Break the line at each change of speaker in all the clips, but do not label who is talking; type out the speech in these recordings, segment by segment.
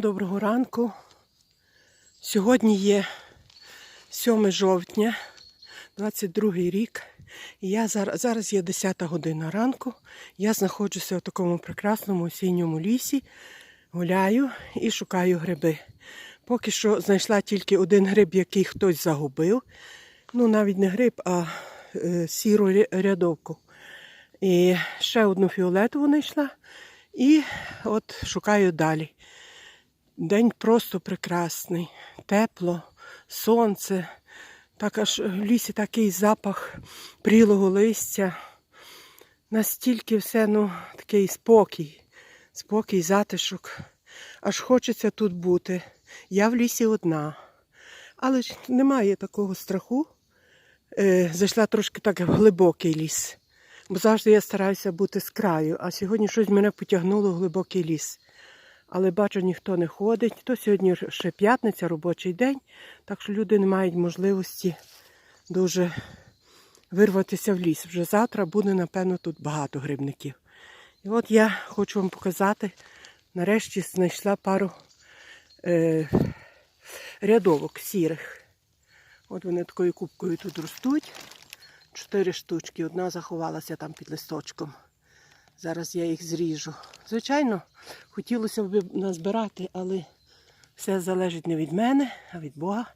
Доброго ранку. Сьогодні є 7 жовтня, 22 рік. І я зараз, зараз є 10 година ранку. Я знаходжуся в такому прекрасному осінньому лісі, гуляю і шукаю гриби. Поки що знайшла тільки один гриб, який хтось загубив. Ну, навіть не гриб, а е, сіру рядовку. І ще одну фіолетову знайшла. І от шукаю далі. День просто прекрасний, тепло, сонце. Так аж в лісі такий запах прілого листя. Настільки все, ну, такий спокій, спокій, затишок. Аж хочеться тут бути. Я в лісі одна. Але ж немає такого страху. Е, зайшла трошки так в глибокий ліс. Бо завжди я стараюся бути з краю, а сьогодні щось мене потягнуло в глибокий ліс. Але бачу, ніхто не ходить. То сьогодні ще п'ятниця, робочий день, так що люди не мають можливості дуже вирватися в ліс. Вже завтра буде, напевно, тут багато грибників. І от я хочу вам показати, нарешті знайшла пару е, рядовок сірих. От вони такою кубкою тут ростуть. Чотири штучки. Одна заховалася там під листочком. Зараз я їх зріжу. Звичайно, хотілося б назбирати, але все залежить не від мене, а від Бога.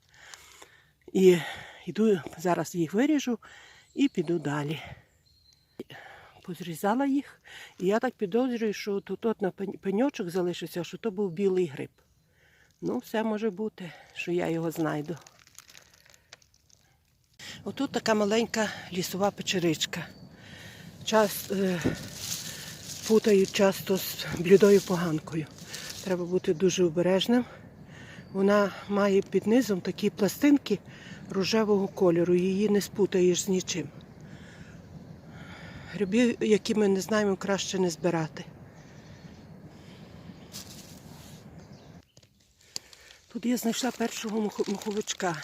І йду, зараз їх виріжу і піду далі. Позрізала їх, і я так підозрюю, що тут от на пеньочок залишився, що то був білий гриб. Ну, все може бути, що я його знайду. Отут така маленька лісова печеричка. Час, е, путають часто з блідою поганкою. Треба бути дуже обережним. Вона має під низом такі пластинки рожевого кольору, її не спутаєш з нічим. Грибів, які ми не знаємо, краще не збирати. Тут я знайшла першого моховичка.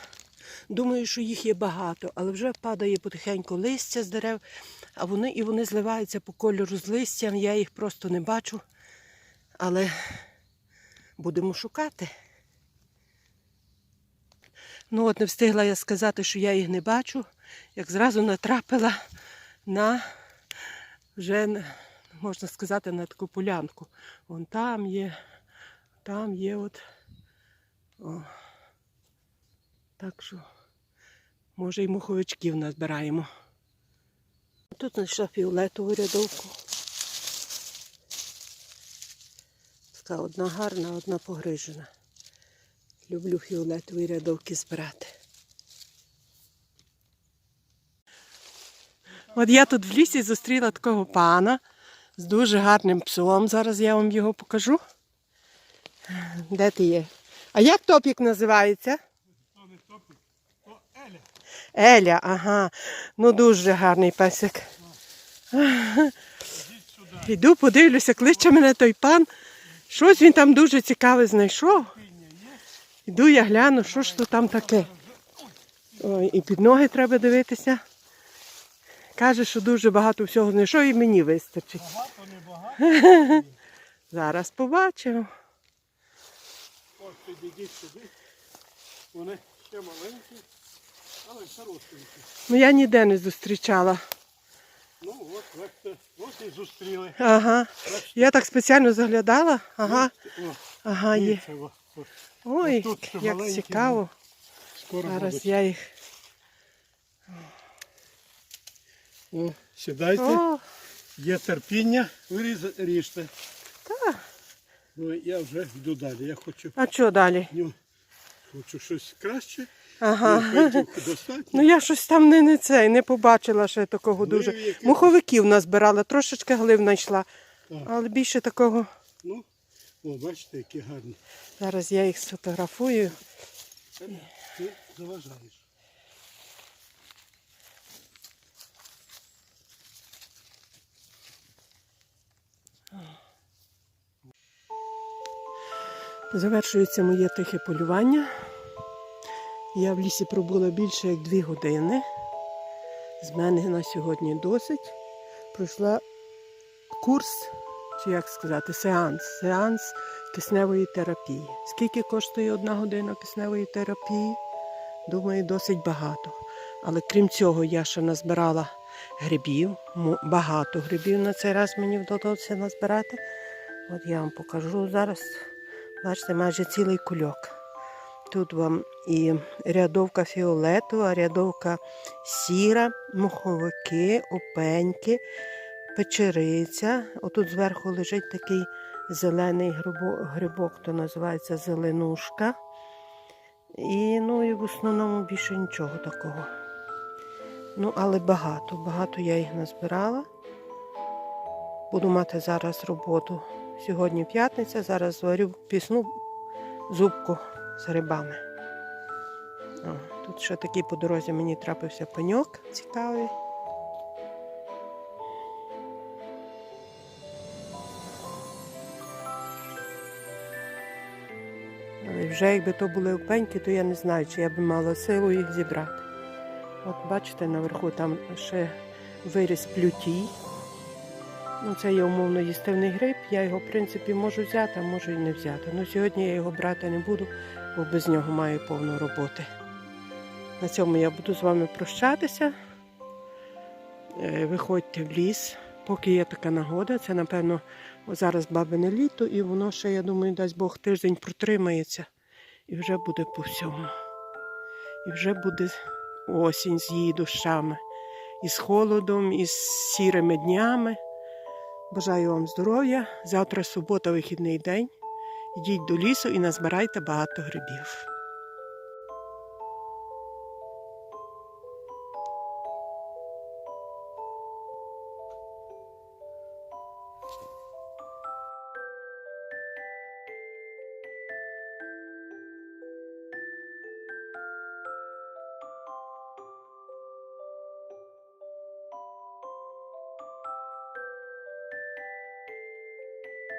Думаю, що їх є багато, але вже падає потихеньку листя з дерев, а вони і вони зливаються по кольору з листям. Я їх просто не бачу. Але будемо шукати. Ну от не встигла я сказати, що я їх не бачу, як зразу натрапила на вже, можна сказати, на таку полянку. Вон там є, там є от. О. Так що, може, і муховичків назбираємо. Тут знайшла фіолетову рядовку. Така одна гарна, одна погрижена. Люблю фіолетові рядовки збирати. От я тут в лісі зустріла такого пана з дуже гарним псом. Зараз я вам його покажу. Де ти є? А як топік називається?
То не топік, то Еля.
Еля, ага. Ну дуже гарний песик. Іду, подивлюся, кличе мене той пан. Щось він там дуже цікаве знайшов. Іду я гляну, що ж то там таке. Ой, і під ноги треба дивитися. Каже, що дуже багато всього знайшов і мені вистачить.
Багато, не багато.
Зараз побачимо.
От підійдіть сюди. Вони ще маленькі.
Ну я ніде не зустрічала.
Ну от, бачите, от і зустріли.
Ага. Я так спеціально заглядала. Ага, ага, є. Ой, як цікаво. Зараз я їх.
О, сідайте, є терпіння, ви ріжте.
та.
Ну, я вже йду далі. Я хочу,
А що далі?
ну, хочу щось краще.
Ага.
Ну, достатньо.
Ну я щось там не, не цей, не побачила ще такого
Ну,
дуже.
які-
Муховиків назбирала, трошечки глив знайшла.
Так.
Але більше такого.
Ну, о, бачите, які гарні.
Зараз я їх сфотографую.
Ти заважаєш.
Завершується моє тихе полювання. Я в лісі пробула більше як дві години. З мене на сьогодні досить. Пройшла курс чи як сказати, сеанс. Сеанс кисневої терапії. Скільки коштує одна година кисневої терапії? Думаю, досить багато. Але крім цього, я ще назбирала грибів, багато грибів на цей раз мені вдалося назбирати. От я вам покажу зараз. Бачите, майже цілий кульок. Тут вам і рядовка фіолетова, рядовка сіра, муховики, опеньки, печериця. Отут зверху лежить такий зелений грибок, то називається зеленушка. І, ну, і в основному більше нічого такого. Ну, але багато, багато я їх назбирала. Буду мати зараз роботу. Сьогодні п'ятниця, зараз зварю пісну зубку з грибами. О, тут ще такий по дорозі мені трапився пеньок цікавий. Але вже якби то були опеньки, то я не знаю, чи я би мала силу їх зібрати. От бачите, наверху там ще виріс плютій. Ну, це є умовно їстивний гриб. Я його, в принципі, можу взяти, а можу і не взяти. Ну, сьогодні я його брати не буду, бо без нього маю повну роботи. На цьому я буду з вами прощатися. Е, Виходьте в ліс, поки є така нагода. Це, напевно, зараз бабине літо, і воно ще, я думаю, дасть Бог тиждень протримається. І вже буде по всьому. І вже буде осінь з її дощами, і з холодом, і з сірими днями. Бажаю вам здоров'я. Завтра субота, вихідний день. Йдіть до лісу і назбирайте багато грибів.